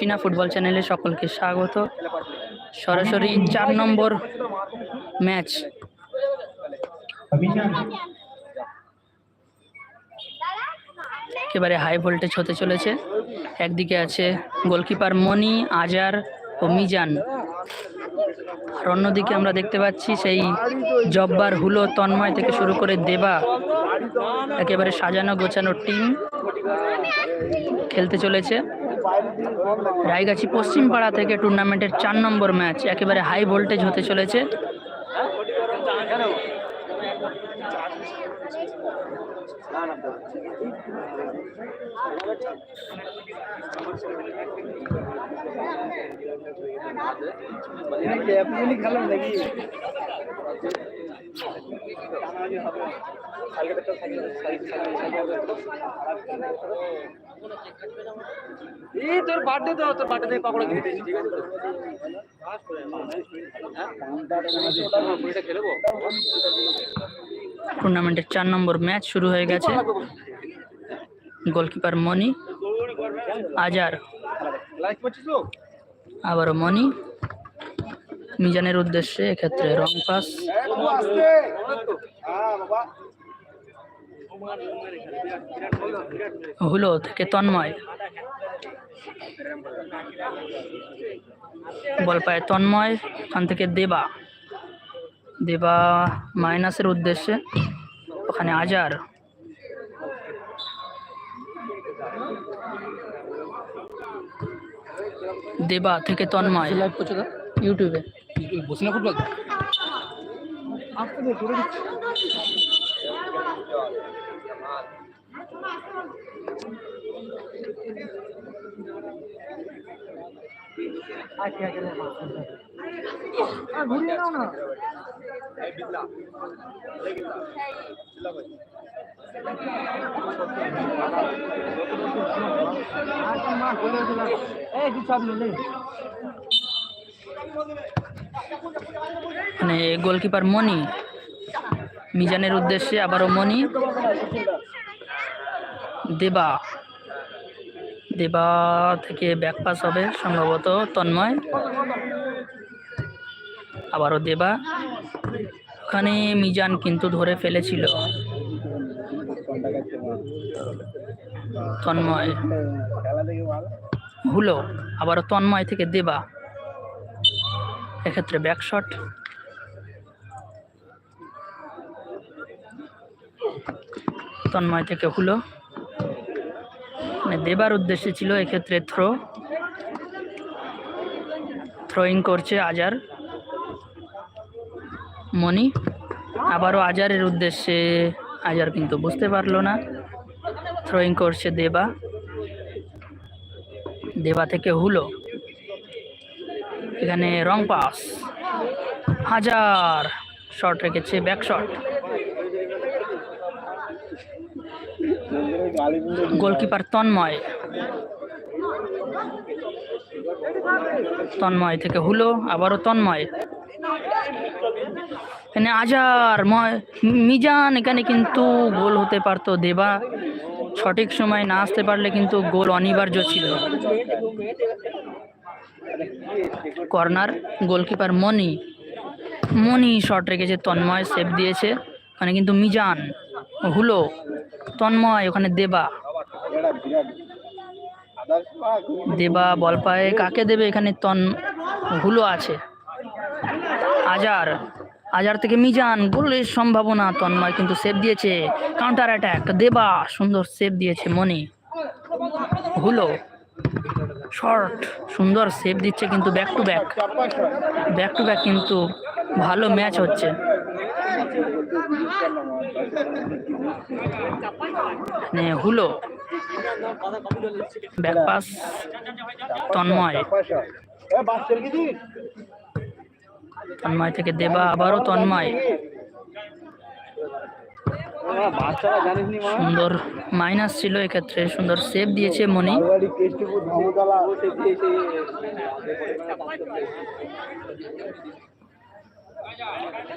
চীনা ফুটবল চ্যানেলে সকলকে স্বাগত। সরাসরি চার নম্বর ম্যাচ। একেবারে হাই ভোল্টেজ হতে চলেছে। একদিকে আছে গোলকিপার মনি, আজার ও মিজান। আর অন্যদিকে আমরা দেখতে পাচ্ছি সেই জব্বার হুলো তন্ময় থেকে শুরু করে দেবা। একেবারে সাজানো গোছানো টিম খেলতে চলেছে। রায়গাছি পশ্চিম পাড়া থেকে টুর্নামেন্টের চার নম্বর ম্যাচ একেবারে হাই ভোল্টেজ হতে চলেছে। এই তোর বার্থডে তো তোর বার্থডে পাকড়া কিনে দিয়েছি ঠিক আছে তো পুরোটা খেলব টুর্নামেন্টের চার নম্বর ম্যাচ শুরু হয়ে গেছে। গোলকিপার মনি আজার আবারও মনি মিজানের উদ্দেশ্যে এক্ষেত্রে রং পাস। হুলো থেকে তন্ময়। বল পায় তন্ময় ওখান থেকে দেবা। দেবা মাইনাসের উদ্দেশ্যে, ওখানে আজার। দেবা থেকে তন্ময়। লাইভ করছ তো ইউটিউবে বসে না ফুটবল মানে গোলকিপার মনি, মিজানের উদ্দেশ্যে আবারও মনি, দেবা দেবা থেকে ব্যাক পাস হবে সম্ভবত তন্ময়, আবারও দেবা, ওখানে মিজান কিন্তু ধরে ফেলেছিল। তন্ময় হুলো আবারও তন্ময় থেকে দেবা। এক্ষেত্রে ব্যাক শট তন্ময় থেকে হুলো। মানে দেবার উদ্দেশ্যে ছিল এক্ষেত্রে থ্রো থ্রোয়িং করছে আজার। মনি আবারও আজারের উদ্দেশ্যে আজার কিন্তু বুঝতে পারল না। থ্রোয়িং করছে দেবা। দেবা থেকে হুলো। এখানে রং পাস। হাজার শট রেখেছে back shot goalkeeper Tanmoy. Tanmoy থেকে হুলো, আবারও তন্ময়। এখানে আজার মিজান, এখানে কিন্তু গোল হতে পারতো দেবা। সঠিক সময় না আসতে পারলে কিন্তু গোল অনিবার্য ছিল। Corner, goalkeeper Moni. Moni shot রেখেছে, তন্ময় সেভ দিয়েছে। ওখানে কিন্তু মিজান, হুলো, তন্ময়, ওখানে দেবা। দেবা বল পায়ে, কাকে দেবে এখানে তন, হুলো আছে। আজার আজার থেকে মিজান, গোলের সম্ভাবনা, তন্ময় কিন্তু সেভ দিয়েছে। কাউন্টার অ্যাটাক দেবা, সুন্দর সেভ দিয়েছে মনি। হুলো শর্ট, সুন্দর সেভ দিচ্ছে কিন্তু back to back back to back কিন্তু ভালো ম্যাচ হচ্ছে। হুলো। Back pass Tanmoy. তন্ময় থেকে দেবা আবারও তন্ময় বাচ্চারা জানিস নি মা সুন্দর মাইনাস ছিল এক্ষেত্রে সুন্দর সেভ দিয়েছে মনি।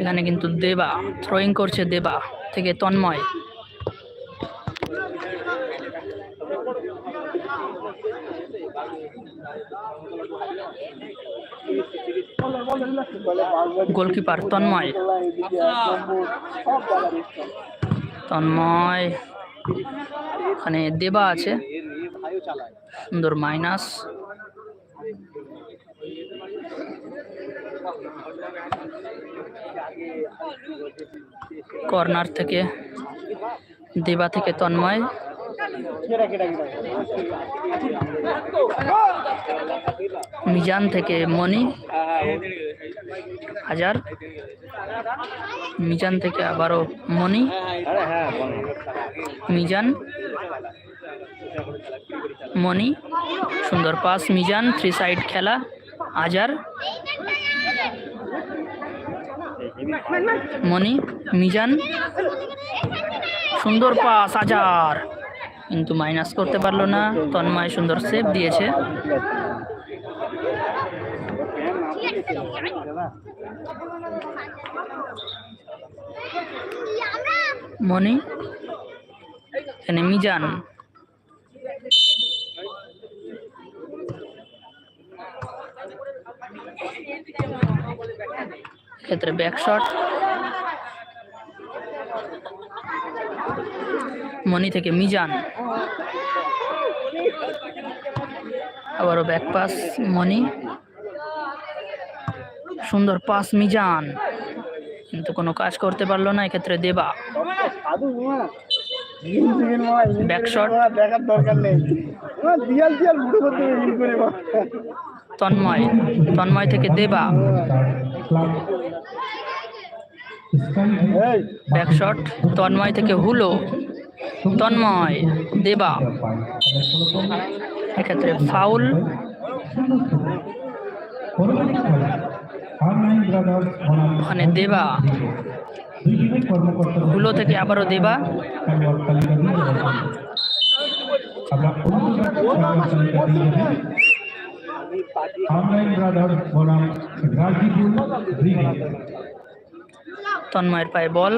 এখানে কিন্তু দেবা থ্রোয়িং করছে দেবা থেকে তন্ময়। গোলকিপার তন্ময়। তন্ময়। ওখানে দেবা আছে। সুন্দর মাইনাস। কর্নার থেকে দেবা থেকে তন্ময়। মিজান থেকে মণি। হাজার। মিজান থেকে আবারও মণি। মিজান। মণি। সুন্দর পাস মিজান থ্রি সাইড খেলা। আজার। মণি, মিজান। সুন্দর পাস হাজার কিন্তু মাইনাস করতে পারল না। তন্ময় সুন্দর সেভ দিয়েছে। মণি এখানে মিজান। ক্ষেত্রে ব্যাক শট মণি থেকে মিজান। আবারও ব্যাক পাস মনি। সুন্দর পাস মিজান। কিন্তু কোনো কাজ করতে পারল না, এক্ষেত্রে দেবা। Back shot. দেখার দরকার নেই। দিয়াল দিয়াল মুঠো করতে করে তন্ময় তন্ময় থেকে দেবা। এই। ব্যাক শট তন্ময় থেকে হুলো। তন্ময় দেবা। এক্ষেত্রে ফাউল ওখানে দেবা। হুলো থেকে আবারও দেবা। তন্ময়ের পায়ে বল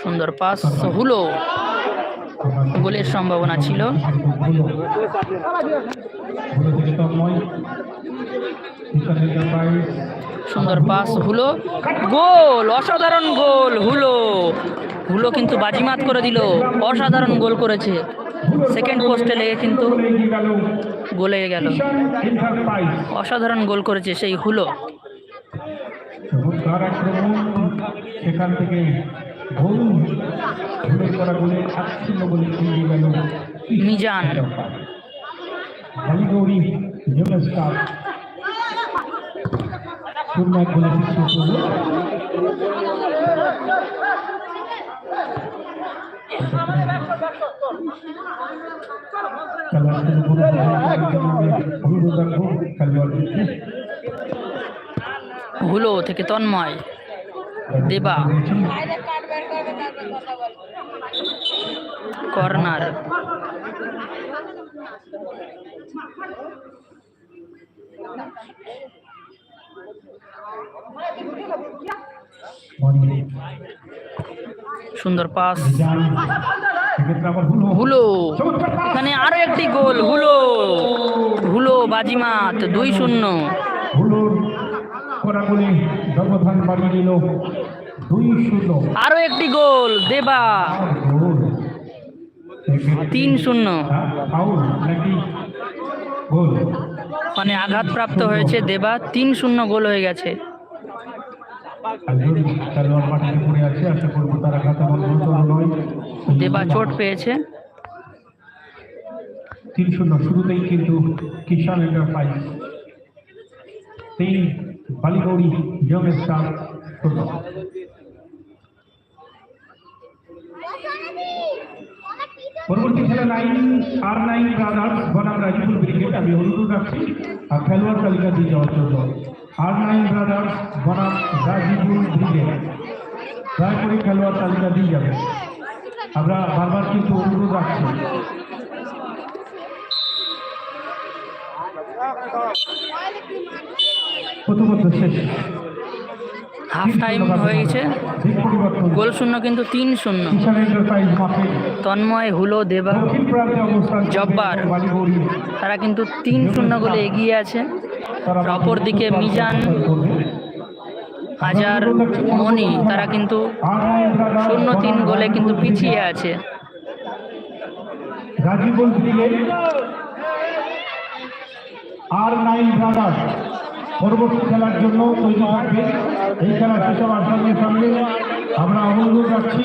সুন্দর পাস হুলো। গোলের সম্ভাবনা ছিল। সুন্দর পাস হুলো। গোল অসাধারণ গোল হুলো। হুলো কিন্তু বাজিমাত করে দিল অসাধারণ গোল করেছে। সেকেন্ড পোস্টে লেগে কিন্তু গোলে গেল। অসাধারণ গোল করেছে সেই হুলো। সেখান থেকে গোল। খেলোয়াড়দেরকে হুলো থেকে তন্ময়। দেবা। কর্নার। সুন্দর পাস। হলো। এখানে আরও একটি গোল, হুলো। হুলো বাজিমাত, দুই শূন্য। আরও একটি গোল, দেবা। তিন শূন্য। মানে আঘাতপ্রাপ্ত হয়েছে দেবা। তিন শূন্য গোল হয়ে গেছে। দেবা চোট পেয়েছে। তিন শূন্য শুরুতেই কিন্তু কিষান এন্টারপ্রাইজ তিন বালিগৌড়ি ইয়ং স্টার শূন্য পরবর্তী খেলা নাইন আর নাইন ব্রাদার্স বনাম রাজপুর ব্রিগেড আমি অনুরোধ রাখছি আর খেলোয়াড় তালিকা দিয়ে যাওয়ার জন্য। আর নাইন ব্রাদার্স বনাম গাজীপুর ব্রিগেড দয়া করে খেলোয়াড় তালিকা দিয়ে যাবে আমরা বারবার কিন্তু অনুরোধ রাখছি। প্রথমত শেষ। হাফ টাইম হয়ে গেছে। গোল শূন্য কিন্তু তিন শূন্য। তন্ময় হুলো দেবা জব্বার। তারা কিন্তু তিন শূন্য গোলে এগিয়ে আছে। তারা অপর দিকে মিজান, হাজার মণি তারা কিন্তু শূন্য তিন গোলে কিন্তু পিছিয়ে আছে। R Nine Brothers. পরবর্তী খেলার জন্য তৈরি থাকবে। এই খেলা শেষ হওয়ার সঙ্গে সঙ্গে আমরা অনুরোধ রাখছি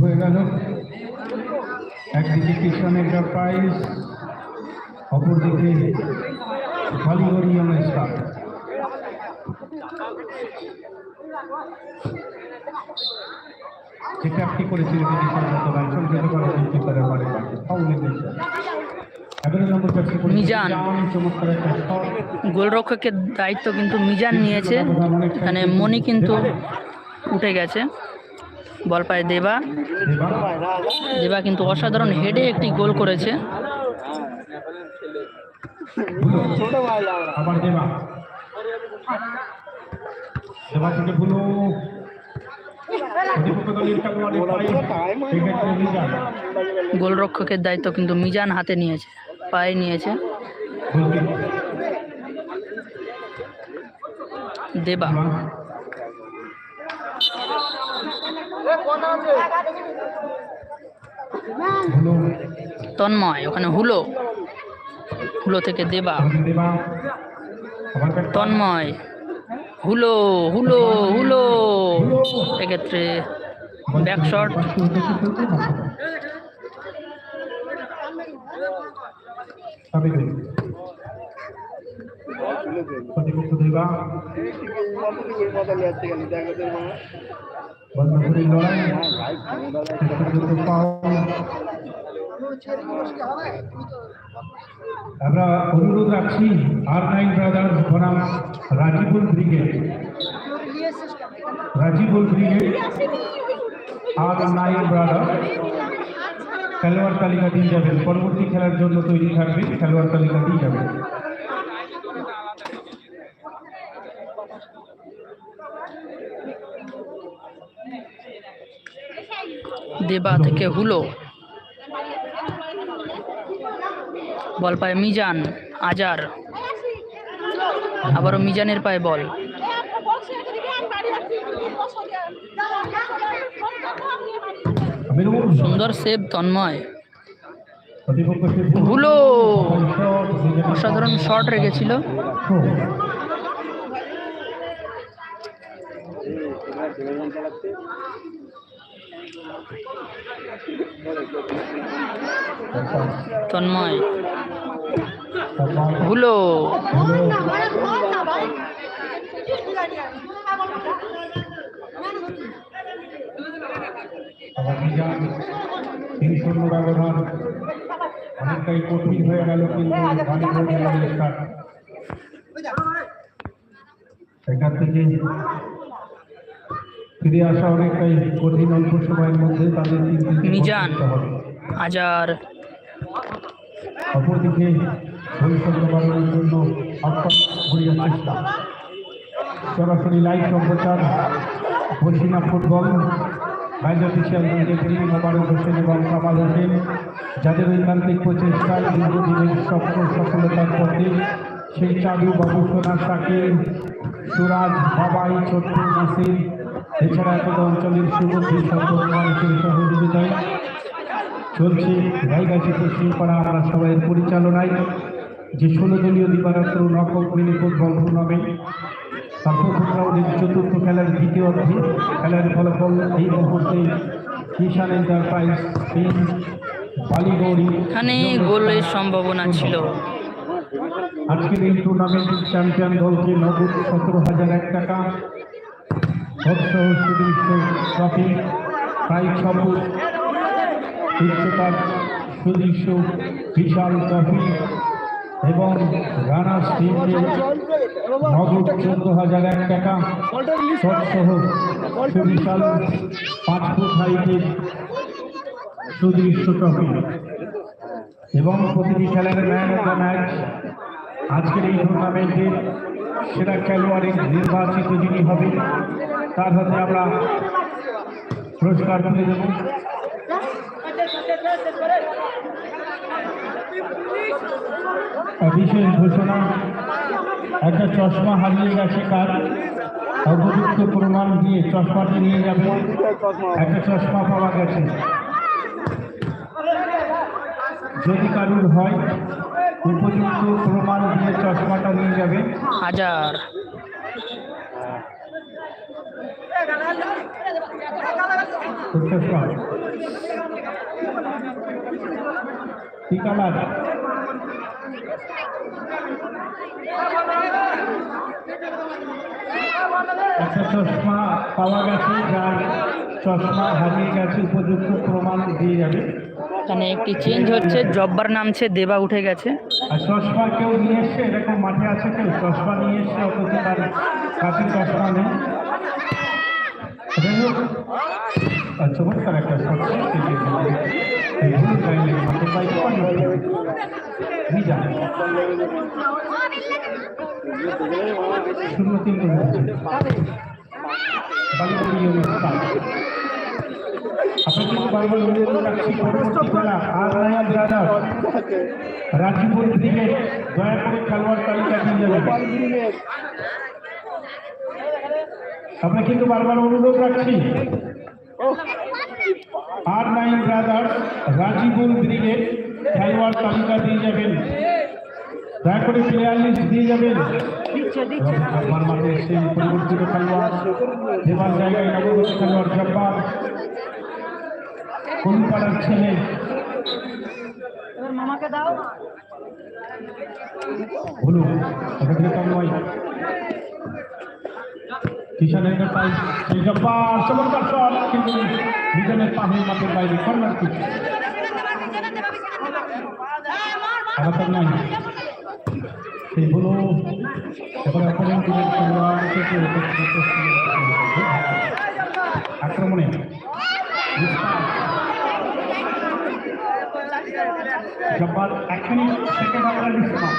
হয়ে গেল একদিকে কিষান এন্টারপ্রাইজ অপরদিকে বালিগড়ি স্টার যে করেছিল তিনি সম্মত সংযত করার করেছিল মিজান। গোলরক্ষকের দায়িত্ব কিন্তু মিজান নিয়েছে। এখানে মণি কিন্তু উঠে গেছে। বল পায় দেবা। দেবা। কিন্তু অসাধারণ হেডে একটি গোল করেছে। আবার দেবা। দেবা থেকে ভুলো প্রতিপক্ষ দলের খেলোয়াড়ের পায়ে সেক্ষেত্রে মিজান গোলরক্ষকের দায়িত্ব কিন্তু মিজান হাতে নিয়েছে, পায়ে নিয়েছে। দেবা। তন্ময়, ওখানে হুলো। হুলো থেকে দেবা। তন্ময়। হুলো হুলো হুলো। এক্ষেত্রে ব্যাক শট আমরা অনুরোধ রাখছি আর নাইন ব্রাদার্স বনাম Rajibul Brigade. Rajibul Brigade R Nine Brothers খেলোয়াড় তালিকা দিয়ে যাবেন। পরবর্তী খেলার জন্য তৈরি থাকবে, খেলোয়াড় তালিকা দিয়ে যাবেন। দেবা থেকে হুলো। বল পায় মিজান আজার। আবারও মিজানের পায়ে বল। সুন্দর সেভ তন্ময়। হুলো অসাধারণ শট রেখেছিল। তন্ময়। হুলো আবার তিন শূন্য ব্যবধান। অনেকটাই কঠিন হয়ে গেল কিন্তু এখান থেকে ফিরে আসা অনেকটাই কঠিন অল্প সময়ের মধ্যে তাদের মিজান। আজার অপরদিকে ভবিষ্যৎ বাড়ানোর জন্য আহ্বান করিয়ার চেষ্টা সরাসরি লাইভ সম্প্রচার বসিনা ফুটবল ভাইজ অফিসিয়াল রেফারি মোবারক হোসেন এবং কামাল হোসেন যাদের ঐকান্তিক প্রচেষ্টায় দীর্ঘদিনের সফল সফলতার পথে সেই চালু বাবু সোনা শাকির সুরাজ বাবাই ছোট্ট নাসির এছাড়া একদা অঞ্চলের সহযোগিতায় চলছে গাইগাছি পশ্চিমপাড়া আমরা সবাইয়ের পরিচালনায়। যে ষোলো দলীয় দিবারাত্র নকআউট মিনি ফুটবল টুর্নামেন্ট তার রাউন্ডের চতুর্থ খেলার দ্বিতীয় অর্ধে খেলার ফলাফল এই মুহূর্তে কিষান এন্টারপ্রাইজ বালিগৌড়ি এখানে গোলের সম্ভাবনা ছিল। আজকের এই টুর্নামেন্টের চ্যাম্পিয়ন দলকে নগদ সতেরো হাজার এক টাকা। ভোটসহ সুদৃশ্য ট্রফি প্রাইজ সবুজ উচ্চতার সুদৃশ্য বিশাল ট্রফি এবং রানার্স টিমকে নগদ চোদ্দ হাজার এক টাকা সহ সুবিশাল পাঁচ ফুট হাইটের সুদৃশ্য ট্রফি এবং প্রতিটি খেলার ম্যান অফ দ্য ম্যাচ আজকের এই টুর্নামেন্টের সেরা খেলোয়াড়ের নির্বাচিত যিনি হবে তার হাতে আমরা পুরস্কার তুলে দেব। বিশেষ ঘোষণা, একটা চশমা হারিয়ে গেছে কার উপযুক্ত প্রমাণ দিয়ে চশমাটি নিয়ে যাবে। একটা চশমা পাওয়া গেছে। যদি কারুর হয়, উপযুক্ত প্রমাণ দিয়ে চশমাটা নিয়ে যাবে। হাজার। চশমা একটা চশমা পাওয়া গেছে যার চশমা হারিয়ে গেছে উপযুক্ত প্রমাণ দিয়ে যাবে এখানে একটি চেঞ্জ হচ্ছে, জব্বার নামছে, দেবা উঠে গেছে। আর চশমা কেউ নিয়ে এসছে? এরকম মাঠে আছে কেউ? চশমা নিয়ে এসছে অথচ তার কাছে চশমা নেই। যাই হোক চমৎকার একটা গাইলে মাঠে শূন্য তিন রাজীপুর দিকে দয়া করে খেলোয়াড় তালিকা দিয়ে যাবেন আমরা কিন্তু বারবার অনুরোধ রাখছি। R Nine Brothers Rajibul Brigade খেলোয়াড় তালিকা দিয়ে যাবেন। দয়া করে প্লেয়ার লিস্ট দিয়ে যাবেন। এসে পরিবর্তিত খেলোয়াড় দেওয়ার জায়গায় নবগত খেলোয়াড় জব্বার। কলকাতার ছেলে? মামাকে দাও। এখানে তন্ময় কিষান এন্টারপ্রাইজ সেই জব্বার চমৎকার শট, কিন্তু নিজের পাহের মাঠের বাইরে কর্নার কিক আঘাত নাই। সেই হলো এবারে অপোনেন্ট টিমের খেলোয়াড় থেকে আক্রমণে। জব্বার এখনই সেকেন্ড আমরা বিশ্রাম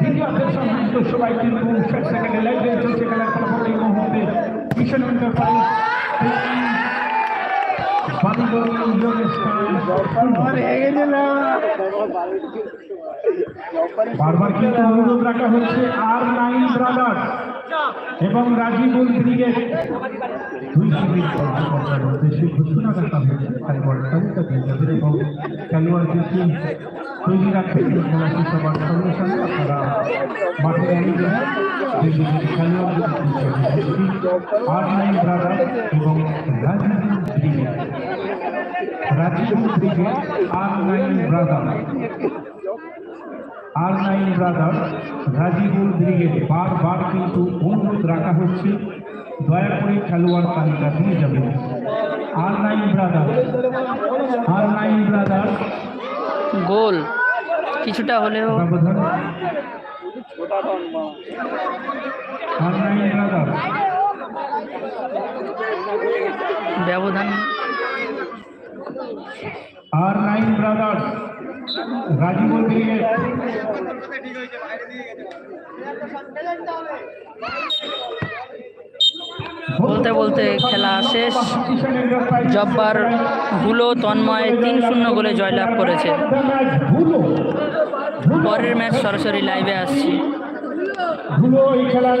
দ্বিতীয় সেকেন্ডে লাইভে চলছে এই মুহূর্তে মিশন এন্টারপ্রাইজ বারবার কিন্তু অনুরোধ রাখা হচ্ছে আর নাইন ব্রাদার্স এবং রাজীবুল ব্রিগেড দুই এবং খেলোয়াড়দেরকে তৈরি রাখতে খেলা শেষ হবার সঙ্গে সঙ্গে আপনারা মাঠে এবং Rajibul Brigade R Nine Brothers R Nine Brothers Rajibul বারবার কিন্তু অনুরোধ রাখা হচ্ছে দয়া করে খেলোয়াড় তালিকা দিয়ে যাবেন R Nine Brothers R Nine Brothers goal. কিছুটা হলেও নাইন ব্রাদার্স ব্যবধান। R Nine Brothers Rajibul Brigade বলতে বলতে খেলা শেষ। জব্বার হুলো তন্ময় তিন শূন্য গোলে জয়লাভ করেছে। পরের ম্যাচ সরাসরি লাইভে আসছি। খেলার